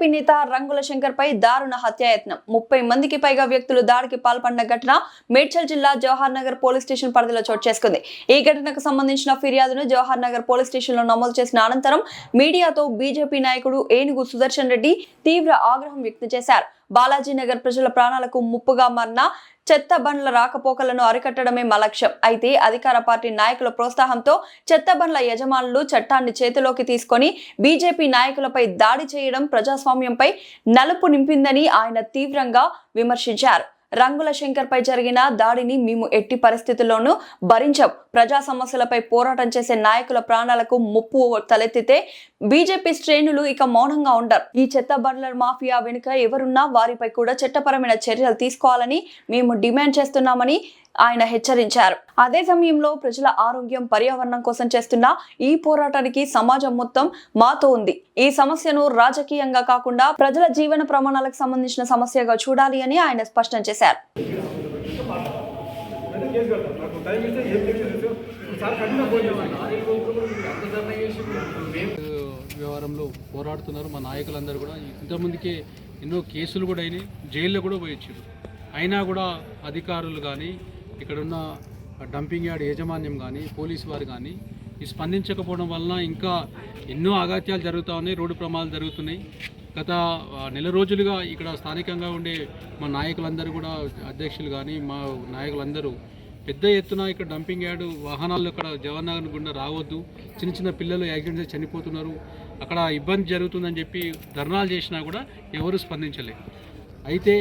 BJP నేత రంగుల శంకర్ పై దారుణ హత్యాయత్నం. ముప్పై మందికి పైగా వ్యక్తులు దాడికి పాల్పడిన ఘటన మేడ్చల్ జిల్లా జవహర్ నగర్ పోలీస్ స్టేషన్ పరిధిలో చోటు చేసుకుంది. ఈ ఘటనకు సంబంధించిన ఫిర్యాదును జవహర్ నగర్ పోలీస్ స్టేషన్లో నమోదు చేసిన అనంతరం మీడియాతో బీజేపీ నాయకుడు ఏనుగు సుదర్శన్ రెడ్డి తీవ్ర ఆగ్రహం వ్యక్తం చేశారు. బాలాజీ నగర్ ప్రజల ప్రాణాలకు ముప్పుగా మారిన చెత్త బండ్ల రాకపోకలను అరికట్టడమే మా లక్ష్యం. అయితే అధికార పార్టీ నాయకుల ప్రోత్సాహంతో చెత్త బండ్ల యజమానులు చట్టాన్ని చేతిలోకి తీసుకొని బీజేపీ నాయకులపై దాడి చేయడం ప్రజాస్వామ్యంపై నలుపు నింపిందని ఆయన తీవ్రంగా విమర్శించారు. రంగుల శంకర్పై జరిగిన దాడిని మేము ఎట్టి పరిస్థితుల్లోనూ భరించాం. ప్రజా సమస్యలపై పోరాటం చేసే నాయకుల ప్రాణాలకు ముప్పు తలెత్తితే బీజేపీ శ్రేణులు ఇక మౌనంగా ఉండరు. ఈ చెత్త బండ్ల మాఫియా వెనుక ఎవరున్నా వారిపై కూడా చట్టపరమైన చర్యలు తీసుకోవాలని మేము డిమాండ్ చేస్తున్నామని ఆయన హెచ్చరించారు. అదే సమయంలో ప్రజల ఆరోగ్యం పర్యావరణం కోసం చేస్తున్న ఈ పోరాటానికి సమాజం మొత్తం మాతో ఉంది. ఈ సమస్యను రాజకీయంగా కాకుండా ప్రజల జీవన ప్రమాణాలకు సంబంధించిన సమస్యగా చూడాలి అని ఆయన స్పష్టం చేశారు. వ్యవహారంలో పోరాడుతున్నారు. మా నాయకులందరూ కూడా. ఇంతకుముందుకే ఎన్నో కేసులు కూడా అయినాయి. జైల్లో కూడా పోయొచ్చారు అయినా కూడా అధికారులు కానీ ఇక్కడున్న డంపింగ్ యార్డ్ యాజమాన్యం కానీ పోలీసు వారు కానీ ఈ స్పందించకపోవడం వలన ఇంకా ఎన్నో అగాత్యాలు జరుగుతూ ఉన్నాయి. రోడ్డు ప్రమాదాలు జరుగుతున్నాయి. గత నెల రోజులుగా ఇక్కడ స్థానికంగా ఉండే మా నాయకులందరూ కూడా అధ్యక్షులు కానీ మా నాయకులందరూ పెద్ద ఎత్తున ఇక్కడ డంపింగ్ యార్డు వాహనాలు ఇక్కడ జవహర్ నగర్ గుండా రావద్దు. చిన్న చిన్న పిల్లలు యాక్సిడెంట్స్ అయి చనిపోతున్నారు. అక్కడ ఇబ్బంది జరుగుతుందని చెప్పి ధర్నాలు చేసినా కూడా ఎవరు స్పందించలేదు అయితే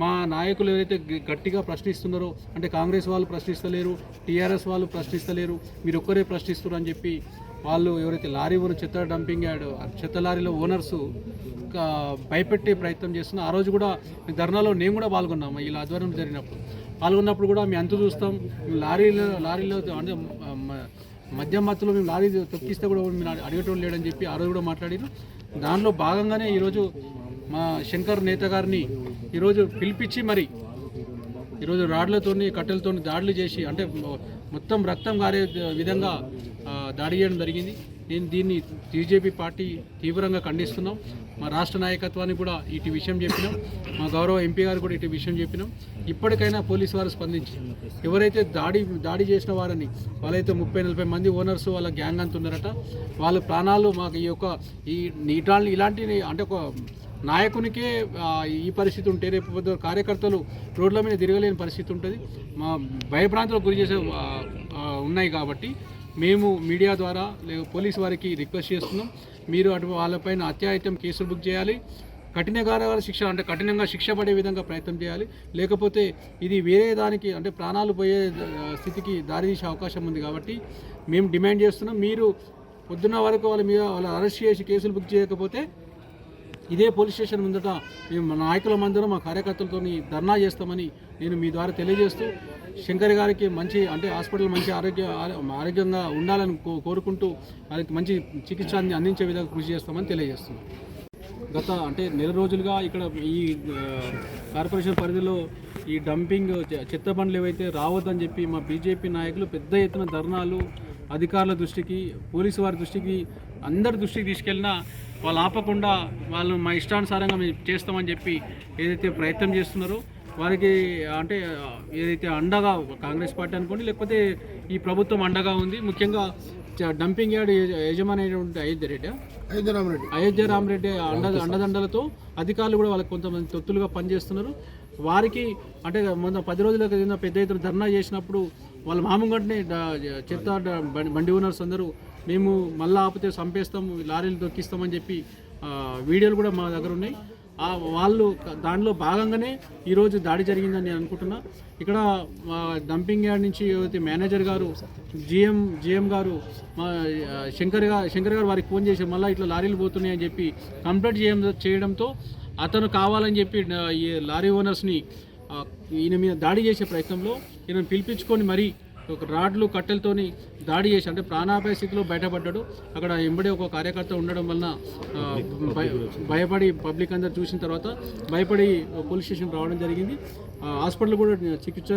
మా నాయకులు ఎవరైతే గట్టిగా ప్రశ్నిస్తున్నారో అంటే కాంగ్రెస్ వాళ్ళు ప్రశ్నిస్తలేరు టీఆర్ఎస్ వాళ్ళు ప్రశ్నిస్తలేరు మీరు ఒక్కరే ప్రశ్నిస్తున్నారు అని చెప్పి వాళ్ళు ఎవరైతే లారీ ఓనర్ చెత్త డంపింగ్ యాడ్ చెత్త లారీలో ఓనర్స్ భయపెట్టే ప్రయత్నం చేస్తున్నా ఆ రోజు కూడా ధర్నాలో నేను కూడా పాల్గొన్నాము ఈ ఆధ్వర్యం జరిగినప్పుడు. పాల్గొన్నప్పుడు కూడా మేము అంత చూస్తాం లారీలో లారీలో అంటే మ- మద్యం మత్తులో మేము లారీ తొక్కిస్తే కూడా మేము అడిగేటోళ్ళు లేడని చెప్పి ఆ రోజు కూడా మాట్లాడారు. దానిలో భాగంగానే ఈరోజు మా శంకర్ నేత గారిని ఈరోజు పిలిపించి మరి ఈరోజు రాడ్లతోని కట్టెలతోని దాడులు చేసి అంటే మొత్తం రక్తం గారే విధంగా దాడి చేయడం జరిగింది. నేను దీన్ని బీజేపీ పార్టీ తీవ్రంగా ఖండిస్తున్నాం. మా రాష్ట్ర నాయకత్వాన్ని కూడా ఇటు విషయం చెప్పినాం. మా గౌరవ ఎంపీ గారు కూడా ఇటు విషయం చెప్పినాం. ఇప్పటికైనా పోలీసు వారు స్పందించి ఎవరైతే దాడి దాడి చేసిన వారని వాళ్ళైతే ముప్పై నలభై మంది ఓనర్స్ వాళ్ళ గ్యాంగ్ అంత ఉన్నారట వాళ్ళ ప్రాణాలు మాకు ఈ యొక్క ఈ ఇట్లాంటి ఇలాంటి అంటే ఒక నాయకునికే ఈ పరిస్థితి ఉంటే రేపు కార్యకర్తలు రోడ్ల మీద తిరగలేని పరిస్థితి ఉంటుంది. మా భయభ్రాంతులకు గురి చేసే ఉన్నాయి కాబట్టి మేము మీడియా ద్వారా లేదా పోలీస్ వారికి రిక్వెస్ట్ చేస్తున్నాం. మీరు అటు వాళ్ళపైన అత్యాయత్యం కేసులు బుక్ చేయాలి. కఠినగార శిక్ష అంటే కఠినంగా శిక్ష పడే విధంగా ప్రయత్నం చేయాలి. లేకపోతే ఇది వేరే దానికి అంటే ప్రాణాలు పోయే స్థితికి దారి తీసే అవకాశం ఉంది కాబట్టి మేము డిమాండ్ చేస్తున్నాం. మీరు పొద్దున్న వరకు వాళ్ళ మీద వాళ్ళ అరెస్ట్ చేసి కేసులు బుక్ చేయకపోతే ఇదే పోలీస్ స్టేషన్ ముందట మేము మా నాయకులమందరం మా కార్యకర్తలతో ధర్నా చేస్తామని నేను మీ ద్వారా తెలియజేస్తూ శంకర్ గారికి మంచి అంటే హాస్పిటల్ మంచి ఆరోగ్య ఆరోగ్యంగా ఉండాలని కో- కోరుకుంటూ వారికి మంచి చికిత్స అందించే విధంగా కృషి చేస్తామని తెలియజేస్తున్నాం. గత అంటే నెల రోజులుగా ఇక్కడ ఈ కార్పొరేషన్ పరిధిలో ఈ డంపింగ్ చెత్త బండ్లు ఏవైతే రావద్దని చెప్పి మా బీజేపీ నాయకులు పెద్ద ఎత్తున ధర్నాలు అధికారుల దృష్టికి పోలీసు వారి దృష్టికి అందరి దృష్టికి తీసుకెళ్ళినా వాళ్ళు ఆపకుండా వాళ్ళు మా ఇష్టానుసారంగా మేము చేస్తామని చెప్పి ఏదైతే ప్రయత్నం చేస్తున్నారో వారికి అంటే ఏదైతే అండగా కాంగ్రెస్ పార్టీ అనుకోండి లేకపోతే ఈ ప్రభుత్వం అండగా ఉంది ముఖ్యంగా డంపింగ్ యార్డ్ యజ- యజమాని అయోధ్య రెడ్డి అయోధ్య రామరెడ్డి అండ అండదండలతో అధికారులు కూడా వాళ్ళకి కొంతమంది తొత్తులుగా పనిచేస్తున్నారు. వారికి అంటే మొన్న పది రోజుల క్రితం పెద్ద ఎత్తున ధర్నా చేసినప్పుడు వాళ్ళ మామూలుగానే చెత్త బండి ఓనర్స్ అందరూ మేము మళ్ళీ ఆపితే చంపేస్తాం లారీలు దొక్కిస్తామని చెప్పి వీడియోలు కూడా మా దగ్గర ఉన్నాయి. ఆ వాళ్ళు దానిలో భాగంగానే ఈరోజు దాడి జరిగిందని నేను అనుకుంటున్నా. ఇక్కడ మా డంపింగ్ యార్డ్ నుంచి ఏదైతే మేనేజర్ గారు జిఎం జిఎం గారు మా శంకర్ గారు శంకర్ గారు వారికి ఫోన్ చేసి మళ్ళీ ఇట్లా లారీలు పోతున్నాయని చెప్పి కంప్లైంట్ చేయం చేయడంతో అతను కావాలని చెప్పి ఈ లారీ ఓనర్స్ని ఈయన మీద దాడి చేసే ప్రయత్నంలో ఈయన పిలిపించుకొని మరీ ఒక రాడ్లు కట్టెలతోని దాడి చేసి అంటే ప్రాణాపాయ స్థితిలో బయటపడ్డాడు. అక్కడ ఎంబడే ఒక కార్యకర్త ఉండడం వలన భయ- భయపడి పబ్లిక్ అందరు చూసిన తర్వాత భయపడి పోలీస్ స్టేషన్ రావడం జరిగింది. హాస్పిటల్ కూడా చికిత్స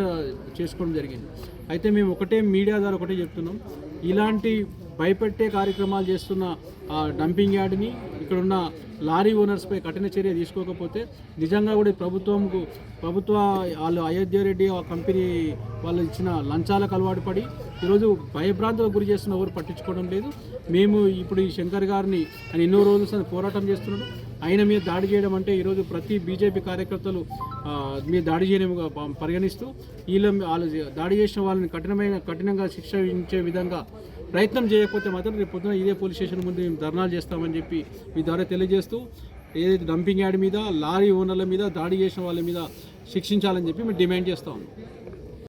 చేసుకోవడం జరిగింది. అయితే మేము ఒకటే మీడియా ద్వారా ఒకటే చెప్తున్నాం. ఇలాంటి భయపెట్టే కార్యక్రమాలు చేస్తున్న ఆ డంపింగ్ యార్డ్ని ఇక్కడున్న లారీ ఓనర్స్పై కఠిన చర్య తీసుకోకపోతే నిజంగా కూడా ప్రభుత్వంకు ప్రభుత్వ వాళ్ళు అయోధ్య రెడ్డి ఆ కంపెనీ వాళ్ళు ఇచ్చిన లంచాలకు అలవాటు పడి ఈరోజు భయభ్రాంతులకు గురి చేస్తున్న ఎవరు పట్టించుకోవడం లేదు. మేము ఇప్పుడు ఈ శంకర్ గారిని ఆయన ఎన్నో రోజుల పోరాటం చేస్తున్నాడు ఆయన మీద దాడి చేయడం అంటే ఈరోజు ప్రతి బీజేపీ కార్యకర్తలు మీద దాడి చేయడం పరిగణిస్తూ వీళ్ళ వాళ్ళు దాడి చేసిన వాళ్ళని కఠినమైన కఠినంగా శిక్ష ఇచ్చే విధంగా ప్రయత్నం చేయకపోతే మాత్రం రేపు పొద్దున ఇదే పోలీస్ స్టేషన్ ముందు మేము ధర్నాలు చేస్తామని చెప్పి మీ ద్వారా తెలియజేస్తూ ఏదైతే డంపింగ్ యార్డ్ మీద లారీ ఓనర్ల మీద దాడి చేసిన వాళ్ళ మీద శిక్షించాలని చెప్పి మేము డిమాండ్ చేస్తాం